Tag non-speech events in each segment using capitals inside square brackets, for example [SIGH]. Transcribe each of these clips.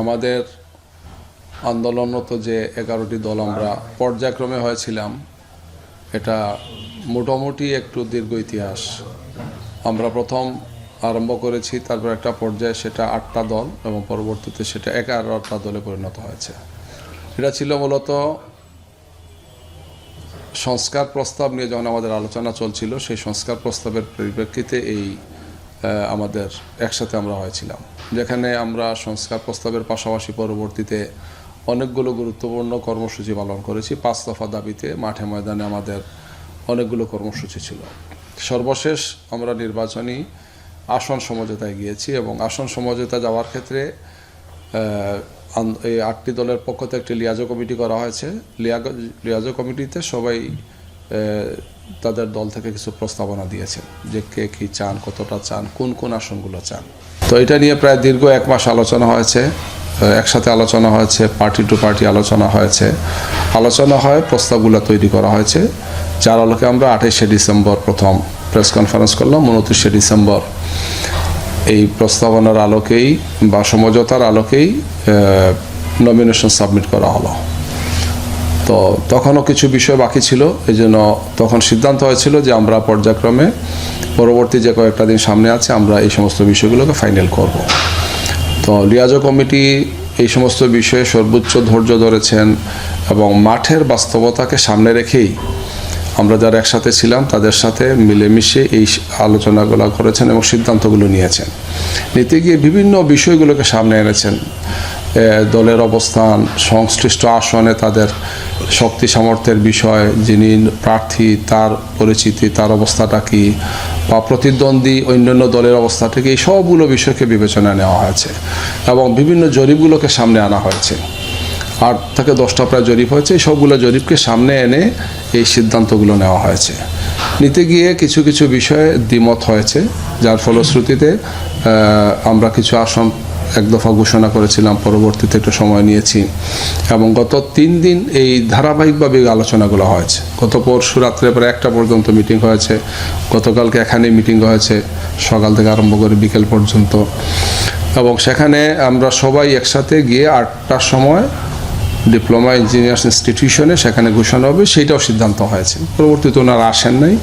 আমাদের আন্দোলনরত যে এগারোটি দল আমরা পর্যায়ক্রমে হয়েছিলাম, এটা মোটামুটি একটু দীর্ঘ ইতিহাস। আমরা প্রথম আরম্ভ করেছি তারপর একটা পর্যায়ে সেটা আটটা দল এবং পরবর্তীতে সেটা এগারোটা দলে পরিণত হয়েছে। এটা ছিল মূলত সংস্কার প্রস্তাব নিয়ে যখন আমাদের আলোচনা চলছিল, সেই সংস্কার প্রস্তাবের পরিপ্রেক্ষিতে এই আমাদের একসাথে আমরা হয়েছিলাম, যেখানে আমরা সংস্কার প্রস্তাবের পাশাপাশি পরবর্তীতে অনেকগুলো গুরুত্বপূর্ণ কর্মসূচি পালন করেছি। পাঁচ দফা দাবিতে মাঠে ময়দানে আমাদের অনেকগুলো কর্মসূচি ছিল। সর্বশেষ আমরা নির্বাচনী আসন সমঝোতায় গিয়েছি এবং আসন সমঝোতা যাওয়ার ক্ষেত্রে এই আটটি দলের পক্ষ থেকে একটি লিয়াজো কমিটি করা হয়েছে। লিয়াজো কমিটিতে সবাই তাদের দল থেকে কিছু প্রস্তাবনা দিয়েছেন যে কে কী চান, কতটা চান, কোন কোন আসনগুলো চান। তো এটা নিয়ে প্রায় দীর্ঘ এক মাস আলোচনা হয়েছে একসাথে আলোচনা হয়েছে, পার্টি টু পার্টি আলোচনা হয়েছে। আলোচনা হয়, প্রস্তাবগুলো তৈরি করা হয়েছে। যার আলোকে আমরা আঠাইশে ডিসেম্বর প্রথম প্রেস কনফারেন্স করলাম, উনত্রিশে ডিসেম্বর। এই প্রস্তাবনার আলোকেই বা সমঝোতার আলোকেই নমিনেশন সাবমিট করা হলো। তো তখনও কিছু বিষয় বাকি ছিল, এই জন্য তখন সিদ্ধান্ত হয়েছিল যে আমরা পর্যায়ক্রমে পরবর্তী যে কয়েকটা দিন সামনে আছে, আমরা এই সমস্ত বিষয়গুলোকে ফাইনাল করব। তো লিয়াজো কমিটি এই সমস্ত বিষয়ে সর্বোচ্চ ধৈর্য ধরেছেন এবং মাঠের বাস্তবতাকে সামনে রেখেই আমরা যারা একসাথে ছিলাম, তাদের সাথে মিলেমিশে এই আলোচনাগুলো করেছেন এবং সিদ্ধান্তগুলো নিয়েছেন। নিতে গিয়ে বিভিন্ন বিষয়গুলোকে সামনে এনেছেন। দলের অবস্থান, সংশ্লিষ্ট আসনে তাদের শক্তি সামর্থ্যের বিষয়, যিনি প্রার্থী, তার পরিচিতি, তার অবস্থাটা কি বা প্রতিদ্বন্দ্বী অন্যান্য দলের অবস্থাটা কি, এই সবগুলো বিষয়কে বিবেচনায় নেওয়া হয়েছে এবং বিভিন্ন জরিপগুলোকে সামনে আনা হয়েছে। আট থেকে দশটা প্রায় জরিপ হয়েছে, এই সবগুলো জরিপকে সামনে এনে এই সিদ্ধান্তগুলো নেওয়া হয়েছে। নিতে গিয়ে কিছু কিছু বিষয়ে দ্বিমত হয়েছে, যার ফলশ্রুতিতে আমরা কিছু আসন এক দফা ঘোষণা করেছিলাম, পরবর্তীতে একটু সময় নিয়েছি। এবং গত তিন দিন এই ধারাবাহিকভাবে আলোচনাগুলো হয়েছে। গত পরশু রাত্রে প্রায় একটা পর্যন্ত মিটিং হয়েছে। গতকালকে এখানে মিটিং হয়েছে, সকাল থেকে আরম্ভ করে বিকেল পর্যন্ত। এবং সেখানে আমরা সবাই একসাথে গিয়ে আটটার সময় ডিপ্লোমা ইঞ্জিনিয়ার্স ইনস্টিটিউশনে সেখানে ঘোষণা হবে, সেইটাও সিদ্ধান্ত হয়েছে। পরবর্তীতে ওনারা আসেন নাই।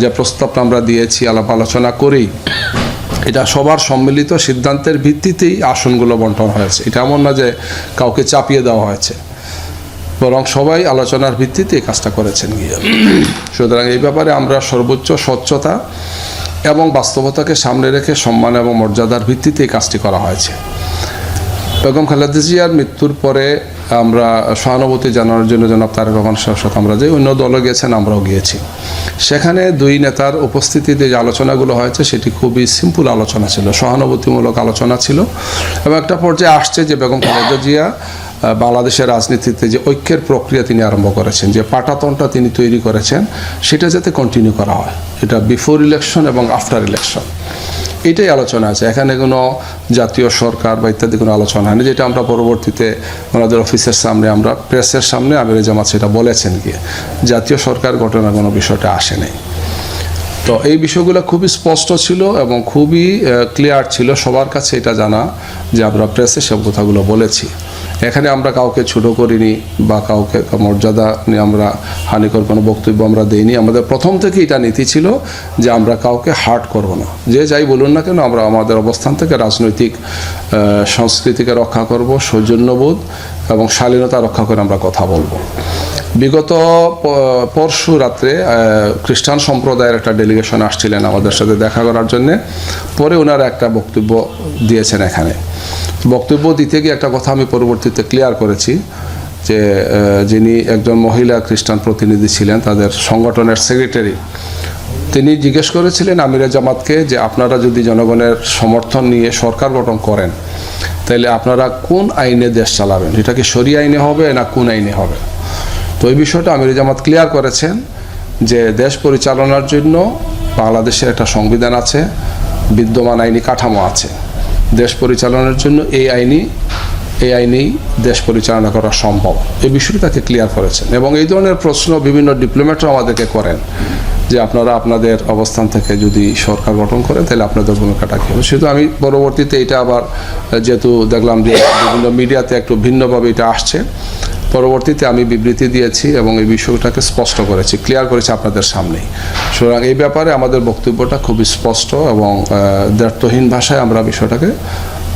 যে প্রস্তাবটা আমরা দিয়েছি, আলাপ আলোচনা করেই এটা সবার সম্মিলিত সিদ্ধান্তের ভিত্তিতেই আসনগুলো বন্টন হয়েছে। এটা এমন না যে কাউকে চাপিয়ে দেওয়া হয়েছে। বরং সবাই আলোচনার ভিত্তিতে এই কাজটা করেছেন গিয়ে। সুতরাং এই ব্যাপারে আমরা সর্বোচ্চ স্বচ্ছতা এবং বাস্তবতাকে সামনে রেখে সম্মান এবং মর্যাদার ভিত্তিতে এই কাজটি করা হয়েছে। বেগম খালেদা জিয়ার মৃত্যুর পরে আমরা সহানুভূতি জানানোর জন্য জনাব তারেক রহমান সাহেবের সাথে আমরা যে অন্য দলে গেছেন আমরাও গিয়েছি। সেখানে দুই নেতার উপস্থিতিতে যে আলোচনাগুলো হয়েছে, সেটি খুবই সিম্পল আলোচনা ছিল, সহানুভূতিমূলক আলোচনা ছিল। এবং একটা পর্যায়ে আসছে যে বেগম খালেদা জিয়া বাংলাদেশের রাজনীতিতে যে ঐক্যের প্রক্রিয়া তিনি আরম্ভ করেছেন, যে পাটাতনটা তিনি তৈরি করেছেন, সেটা যাতে কন্টিনিউ করা হয়। এটা বিফোর ইলেকশন এবং আফটার ইলেকশন এটাই আলোচনা আছে। এখানে কোনো জাতীয় সরকার বা ইত্যাদি কোনো আলোচনা হয়নি। যেটা আমরা পরবর্তীতে ওনাদের অফিসের সামনে, আমরা প্রেসের সামনে আমির জামাত সেটা বলেছেন গিয়ে। জাতীয় সরকার ঘটনা কোনো বিষয়টা আসে নাই তো এই বিষয়গুলো খুবই স্পষ্ট ছিল এবং খুবই ক্লিয়ার ছিল। সবার কাছে এটা জানা যে আমরা প্রেসে সব কথাগুলো বলেছি। এখানে আমরা কাউকে ছোট করিনি বা কাউকে মর্যাদা নিয়ে আমরা হানিকর কোনো বক্তব্য আমরা দেইনি। আমাদের প্রথম থেকে এটা নীতি ছিল যে আমরা কাউকে হার্ট করব না। যে যাই বলুন না কেন, আমরা আমাদের অবস্থান থেকে রাজনৈতিক সংস্কৃতিকে রক্ষা করব, সৌজন্যবোধ এবং শালীনতা রক্ষা করে আমরা কথা বলব। বিগত পরশু রাত্রে খ্রিস্টান সম্প্রদায়ের একটা ডেলিগেশন আসছিলেন আমাদের সাথে দেখা করার জন্যে। পরে ওনারা একটা বক্তব্য দিয়েছেন এখানে। বক্তব্য দিতে গিয়ে একটা কথা আমি পরবর্তীতে ক্লিয়ার করেছি, যে যিনি একজন মহিলা খ্রিস্টান প্রতিনিধি ছিলেন, তাদের সংগঠনের সেক্রেটারি তিনি জিজ্ঞেস করেছিলেন আমিরা জামাতকে যে আপনারা যদি জনগণের সমর্থন নিয়ে সরকার গঠন করেন তাহলে আপনারা কোন আইনে দেশ চালাবেন? এটা কি সরি আইনে হবে না কোন আইনে হবে? তো এই বিষয়টা আমির জামাত ক্লিয়ার করেছেন যে দেশ পরিচালনার জন্য বাংলাদেশের একটা সংবিধান আছে, বিদ্যমান আইনি কাঠামো আছে। দেশ পরিচালনার জন্য এই আইনি এই আইনেই দেশ পরিচালনা করা সম্ভব। এই বিষয়টি তাকে ক্লিয়ার করেছেন এবং এই ধরনের প্রশ্ন বিভিন্ন ডিপ্লোম্যাটরা আমাদেরকে করেন যে আপনারা আপনাদের অবস্থান থেকে যদি সরকার গঠন করেন, তাহলে আপনাদের ভূমিকাটা কী হবে? সেহেতু আমি পরবর্তীতে এটা আবার যেহেতু দেখলাম যে বিভিন্ন মিডিয়াতে একটু ভিন্নভাবে এটা আসছে, পরবর্তীতে আমি বিবৃতি দিয়েছি এবং এই বিষয়টাকে স্পষ্ট করেছি ক্লিয়ার করেছি আপনাদের সামনেই। সুতরাং এই ব্যাপারে আমাদের বক্তব্যটা খুবই স্পষ্ট এবং দ্ব্যর্থহীন ভাষায় আমরা বিষয়টাকে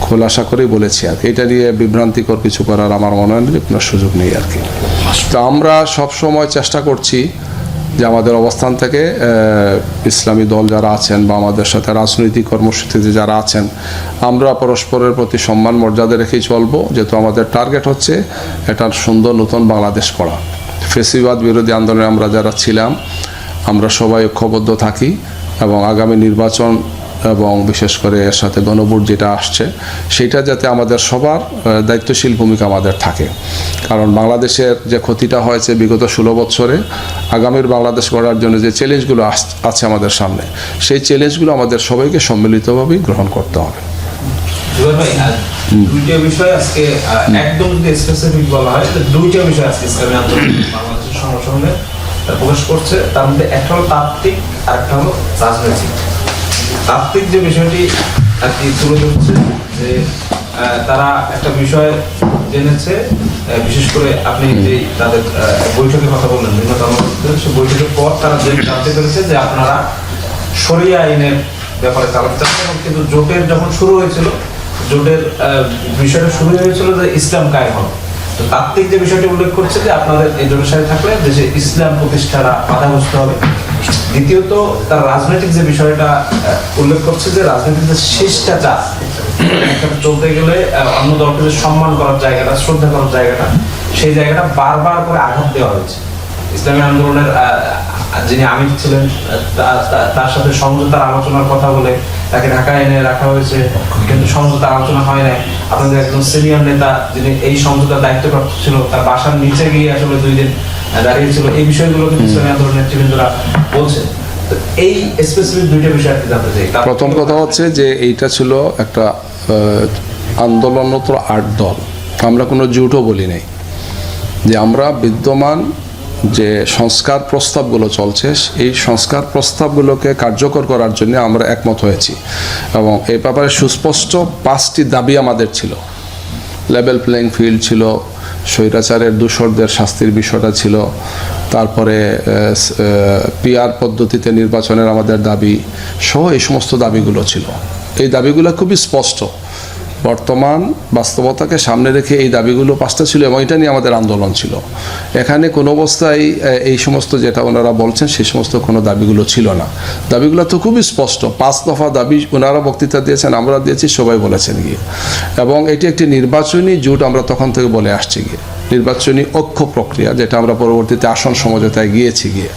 খোলাসা করেই বলেছি আর এটা নিয়ে বিভ্রান্তিকর কিছু করার আমার মনে হয় কোনো সুযোগ নেই আর কি। তো আমরা সব সময় চেষ্টা করছি যে আমাদের অবস্থান থেকে ইসলামী দল যারা আছেন বা আমাদের সাথে রাজনৈতিক কর্মসূচিতে যারা আছেন, আমরা পরস্পরের প্রতি সম্মান, মর্যাদা রেখেই চলবো। যেহেতু আমাদের টার্গেট হচ্ছে একটা সুন্দর নতুন বাংলাদেশ করা। ফেসিবাদ বিরোধী আন্দোলনে আমরা যারা ছিলাম, আমরা সবাই ঐক্যবদ্ধ থাকি এবং আগামী নির্বাচন এবং বিশেষ করে এর সাথে গণভোট যেটা আসছে সেটা যাতে আমাদের সবার দায়িত্বশীল ভূমিকা আমাদের থাকে। কারণ বাংলাদেশের যে ক্ষতিটা হয়েছে বিগত ষোলো বছরে আগামীর বাংলাদেশ গড়ার জন্য যে চ্যালেঞ্জগুলো আছে আমাদের সামনে সেই চ্যালেঞ্জগুলো আমাদের সবাইকে সম্মিলিতভাবেই গ্রহণ করতে হবে। দুইটা বিষয় আজকে একদম যদি স্পেসিফিক বলা হয় দুইটা বিষয় আজকে ইসলামী আন্দোলন [COUGHS] বাংলাদেশের সংগঠনে প্রকাশ করছে। তার মধ্যে একটা হলো তাত্ত্বিক আর একটা হলো রাজনৈতিক। তাত্ত্বিক যে বিষয়টি আর কি তুলে ধরছে যে তারা একটা বিষয় জেনেছে বিশেষ করে আপনি যে তাদের বৈঠকের কথা বললেন বিভিন্ন কর্মকর্তাদের সে বৈঠকের পর তারা যে জানতে পেরেছে যে আপনারা শরিয়া আইনের ব্যাপারে জানেন এবং কিন্তু জোটের যখন শুরু হয়েছিল জোটের বিষয়টা শুরু হয়েছিল যে ইসলাম কায়েম হবে। তো তাত্ত্বিক যে বিষয়টি উল্লেখ করছে যে আপনাদের এই জোটের সাথে থাকলে দেশে ইসলাম প্রতিষ্ঠাটা বাধাগ্রস্ত হবে। দ্বিতীয়ত, তার রাজনৈতিক যে বিষয়টা উল্লেখ করছে যে রাজনৈতিক যে শিষ্টাচার একটা চলতে গেলে অন্য দলকে সম্মান করার জায়গাটা, শ্রদ্ধা করার জায়গাটা, সেই জায়গাটা বারবার করে আঘাত দেওয়া হয়েছে। ইসলামী আন্দোলনের যিনি আমির ছিলেন তার সাথে সমঝোতার আলোচনার কথা বলে তাকে ঢাকায় এনে রাখা হয়েছে, কিন্তু সমঝোতা আলোচনা হয় নাই। আপনাদের একজন সিনিয়র নেতা, যিনি এই সমঝোতার দায়িত্বপ্রাপ্ত ছিল তার বাসার নিচে গিয়ে আসলে দুই দিন দাঁড়িয়েছিল এই বিষয়গুলো কিন্তু ইসলামী আন্দোলনের নেতৃবৃন্দরা বলছে এই স্পেসিফিক দুইটা বিষয় কি জানতে চাই। প্রথম কথা হচ্ছে যে এইটা ছিল একটা আহ, আন্দোলনরত আট দল। আমরা কোনো জুটও বলি নাই। যে আমরা বিদ্যমান যে সংস্কার প্রস্তাবগুলো চলছে এই সংস্কার প্রস্তাবগুলোকে কার্যকর করার জন্য আমরা একমত হয়েছি। এবং এই ব্যাপারে সুস্পষ্ট পাঁচটি দাবি আমাদের ছিল। লেভেল প্লেইং ফিল্ড ছিল স্বৈরাচারের দূষরদের শাস্তির বিষয়টা ছিল। তারপরে পিআর পদ্ধতিতে নির্বাচনের আমাদের দাবি সহ এই সমস্ত দাবিগুলো ছিল। এই দাবিগুলো খুবই স্পষ্ট। বর্তমান বাস্তবতাকে সামনে রেখে এই দাবিগুলো পাঁচটা ছিল এবং এটা নিয়ে আমাদের আন্দোলন ছিল। এখানে কোনো অবস্থায় এই সমস্ত যেটা ওনারা বলছেন সেই সমস্ত কোনো দাবিগুলো ছিল না। দাবিগুলো তো খুবই স্পষ্ট। পাঁচ দফা দাবি ওনারা বক্তৃতা দিয়েছেন, আমরা দিয়েছি, সবাই বলেছেন গিয়ে। এবং এটি একটি নির্বাচনী জোট আমরা তখন থেকে বলে আসছি গিয়ে। নির্বাচনী ঐক্য প্রক্রিয়া, যেটা আমরা পরবর্তীতে আসন সমঝোতায় গিয়েছি গিয়ে।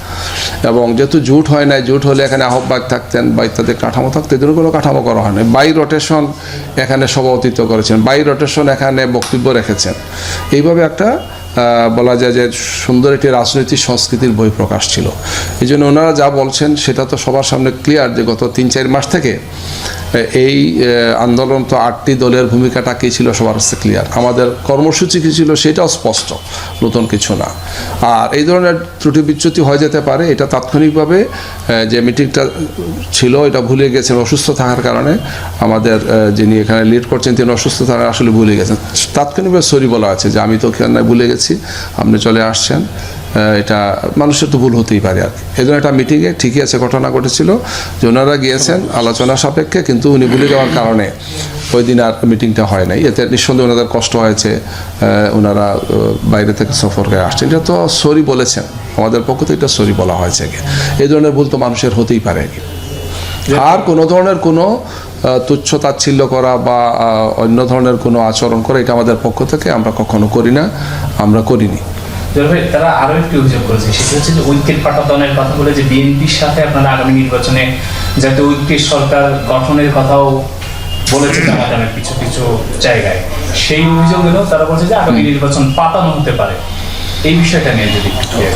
এবং যেহেতু জুট হয় নাই, জুট হলে এখানে আহ্বায়ক থাকতেন বা ইত্যাদি কাঠামো থাকতো, এদের কোনো কাঠামো করা হয় না বাই রোটেশন এখানে সভাপতিত্ব করেছেন, বাই রোটেশন এখানে বক্তব্য রেখেছেন। এইভাবে একটা বলা যায় যে সুন্দর একটি রাজনৈতিক সংস্কৃতির বই প্রকাশ ছিল। এই জন্য ওনারা যা বলছেন, সেটা তো সবার সামনে ক্লিয়ার যে গত তিন চার মাস থেকে এই আন্দোলন তো আটটি দলের ভূমিকাটা কী ছিল সবার কাছে ক্লিয়ার আমাদের কর্মসূচি কী ছিল সেটাও স্পষ্ট, নতুন কিছু না। আর এই ধরনের ত্রুটি বিচ্যুতি হয়ে যেতে পারে, এটা তাৎক্ষণিকভাবে যে মিটিংটা ছিল, এটা ভুলে গেছেন, অসুস্থ থাকার কারণে আমাদের যিনি এখানে লিড করছেন, তিনি অসুস্থ থাকার আসলে ভুলে গেছেন। তাৎক্ষণিকভাবে সরি বলা আছে যে আমি তো কেন ভুলে গেছি, আপনি চলে আসছেন। এটা মানুষের তো ভুল হতেই পারে আর এই জন্য একটা মিটিংয়ে ঠিকই আছে, ঘটনা ঘটেছিল। যে ওনারা গিয়েছেন আলোচনা সাপেক্ষে, কিন্তু উনি ভুলে যাওয়ার কারণে ওই দিন আর মিটিংটা হয় নাই। এতে নিঃসন্দেহে ওনাদের কষ্ট হয়েছে ওনারা বাইরে থেকে সফর করে আসছেন। এটা তো সরি বলেছেন। আমাদের পক্ষ থেকে এটা সরি বলা হয়েছে এই ধরনের ভুল তো মানুষের হতেই পারে আর। কোনো ধরনের কোনো তুচ্ছ তাচ্ছিল্য করা বা অন্য ধরনের কোনো আচরণ করা, এটা আমাদের পক্ষ থেকে আমরা কখনো করি না, আমরা করিনি। তারা আরও একটি অভিযোগ করেছে। সেটা হচ্ছে যে ঐক্যের পাঠাতনের কথা বলে যে বিএনপির সাথে আপনারা আগামী নির্বাচনে যাতে ঐক্যের সরকার গঠনের কথাও বলেছে জামাতামের কিছু কিছু জায়গায়। সেই অভিযোগ এলেও তারা বলছে যে আগামী নির্বাচন পাতানো হতে পারে। এই বিষয়টা নিয়ে যদি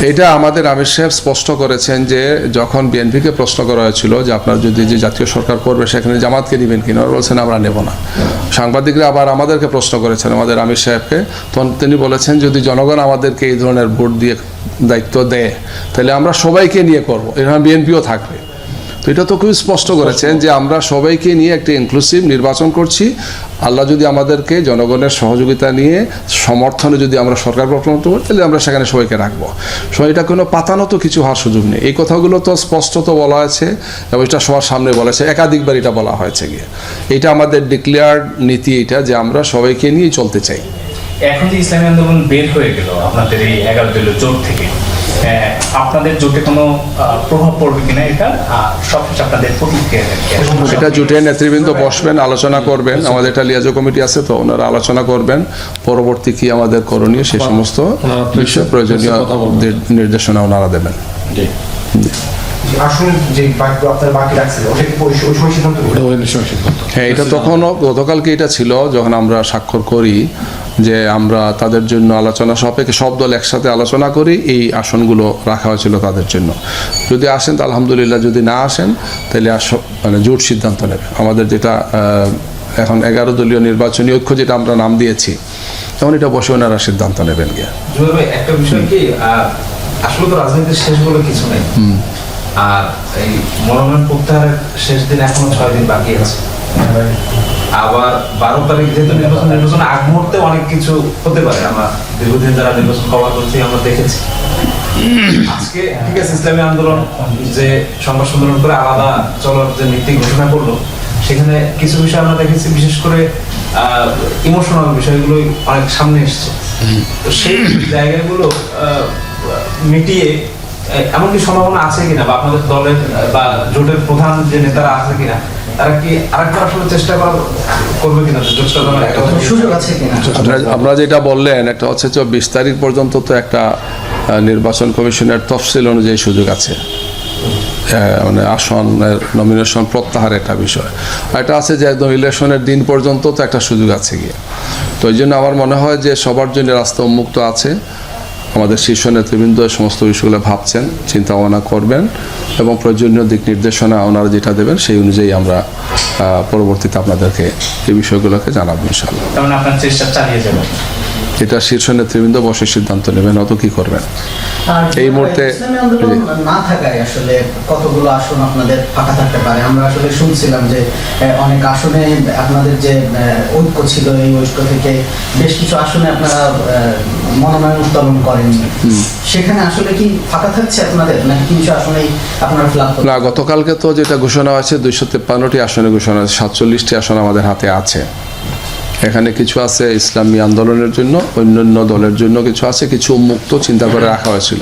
এটা আমাদের আমির সাহেব স্পষ্ট করেছেন যে যখন বিএনপিকে প্রশ্ন করা হয়েছিল যে আপনার যদি যে জাতীয় সরকার করবে সেখানে জামাতকে নেবেন কিনা, ওরা বলছেন, আমরা নেব না। সাংবাদিকরা আবার আমাদেরকে প্রশ্ন করেছেন, আমাদের আমির সাহেবকে। তখন তিনি বলেছেন, যদি জনগণ আমাদেরকে এই ধরনের ভোট দিয়ে দায়িত্ব দেয়, তাহলে আমরা সবাইকে নিয়ে করব। এরকম বিএনপিও থাকবে। তো এটা তো খুবই স্পষ্ট করেছেন যে আমরা সবাইকে নিয়ে একটি ইনক্লুসিভ নির্বাচন করছি। আল্লাহ যদি আমাদেরকে জনগণের সহযোগিতা নিয়ে সমর্থনে যদি আমরা সরকার গঠন করতে পারি তাহলে আমরা সেখানে সবাইকে রাখব। সো এটা কোনো পাতানো তো কিছু হওয়ার সুযোগ নেই। এই কথাগুলো তো স্পষ্টত বলা আছে এবং এটা সবার সামনে বলেছে একাধিকবার এটা বলা হয়েছে গিয়ে। এটা আমাদের ডিক্লেয়ার্ড নীতি এটা যে আমরা সবাইকে নিয়েই চলতে চাই। এখন যে ইসলামী আন্দোলন বের হয়ে গেল আপনাদের এই এগারো দলীয় জোট থেকে আপনাদের জোটে কোনো প্রভাব পড়বে কিনা এটা আর আপনাদের প্রতিক্রিয়া এটা জুটে নেতৃবৃন্দ বসবেন আলোচনা করবেন। আমাদের এটা লিয়াজো কমিটি আছে তো ওনারা আলোচনা করবেন। পরবর্তী কি আমাদের করণীয় সে সমস্ত বিষয় প্রয়োজনীয় নির্দেশনা ওনারা দেবেন। আসলে যে বাকি আপনার বাকি রাখছিল ওই ওই সময় সিদ্ধান্ত হ্যাঁ এটা তখনও গতকালকে এটা ছিল যখন আমরা স্বাক্ষর করি যে আমরা তাদের জন্য আলোচনা সাপেক্ষে সব দল একসাথে আলোচনা করি এই আসনগুলো রাখা হয়েছিল তাদের জন্য। যদি আসেন তো আলহামদুলিল্লাহ যদি না আসেন তাহলে আস মানে জোট সিদ্ধান্ত নেবে। আমাদের যেটা এখন এগারো দলীয় নির্বাচনী ঐক্য যেটা আমরা নাম দিয়েছি তখন এটা বসে ওনারা সিদ্ধান্ত নেবেন গিয়ে। একটা বিষয় কি আসলে তো রাজনীতির শেষ বলে কিছু নেই। আর এই মনোনয়ন প্রত্যাহারের শেষ দিন এখনও ছয় দিন বাকি আছে। আবার বারো তারিখ যেহেতু নির্বাচন নির্বাচন আগ মুহূর্তে অনেক কিছু হতে পারে। আমরা দীর্ঘদিন যারা নির্বাচন কভার করছি, আমরা দেখেছি। আজকে, ঠিক আছে, ইসলামী আন্দোলন যে সংবাদ সম্মেলন করে আলাদা চলার যে নীতি ঘোষণা করল, সেখানে কিছু বিষয় আমরা দেখেছি, বিশেষ করে ইমোশনাল বিষয়গুলোই অনেক সামনে এসছে। তো সেই জায়গাগুলো মিটিয়ে এমন কি সম্ভাবনা আছে কিনা বা আপনাদের দলের বা জোটের প্রধান যে নেতারা আছে কিনা তারা কি আরেকবার আসলে চেষ্টা করবে কিনা? যে জোটটা দলের একটা সুযোগ আছে কিনা? আপনারা- যেটা বললেন একটা হচ্ছে যে বিশ তারিখ পর্যন্ত তো একটা নির্বাচন কমিশনের তফসিল অনুযায়ী সুযোগ আছে। মানে আসনের নমিনেশন প্রত্যাহার একটা বিষয়। এটা আছে যে একদম ইলেকশনের দিন পর্যন্ত তো একটা সুযোগ আছে গিয়ে। তো এই জন্য আমার মনে হয় যে সবার জন্য রাস্তা উন্মুক্ত আছে। আমাদের শীর্ষ নেতৃবৃন্দ সমস্ত বিষয়গুলো ভাবছেন চিন্তা ভাবনা করবেন এবং প্রয়োজনীয় দিক নির্দেশনা ওনারা যেটা দেবেন সেই অনুযায়ী আমরা পরবর্তীতে আপনাদেরকে এই বিষয়গুলোকে জানাব ইনশাল্লাহ তার মানে চেষ্টা চালিয়ে যাবেন। এটা শীর্ষ নেতৃবৃন্দ বসে সিদ্ধান্ত নেবেন অত কি করবেন? এই মুহূর্তে না থাকায় আসলে কতগুলো আসন আপনাদের ফাঁকা থাকতে পারে? আমরা আসলে শুনছিলাম যে অনেক আসনে আপনাদের যে ঐক্য ছিল এই ঐক্য থেকে বেশ কিছু আসনে আপনারা মনোনয়ন উত্তোলন করেননি। সেখানে আসলে কি ফাঁকা থাকছে আপনাদের? নাকি তিনশো আসনেই আপনারা না গতকালকে তো যেটা ঘোষণা আছে দুইশো তেপ্পান্নটি আসনে ঘোষণা আছে সাতচল্লিশটি আসন আমাদের হাতে আছে। এখানে কিছু আছে ইসলামী আন্দোলনের জন্য অন্যান্য দলের জন্য কিছু আছে কিছু মুক্ত চিন্তা করে রাখা হয়েছিল।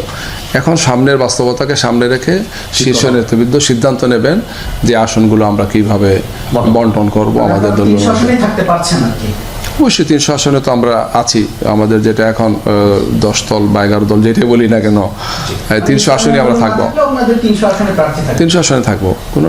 এখন সামনের বাস্তবতাকে সামনে রেখে শীর্ষ নেতৃবৃন্দ সিদ্ধান্ত নেবেন যে আসনগুলো আমরা কীভাবে বন্টন। করব আমাদের দলীয় অবশ্যই তিনশো আসনে তো আমরা আছি। আমাদের যেটা এখন দশ দল বা এগারো দল যেটাই বলি না কেন তিনশো আসনে আমরা থাকব। তিনশো আসনে থাকব। কোনো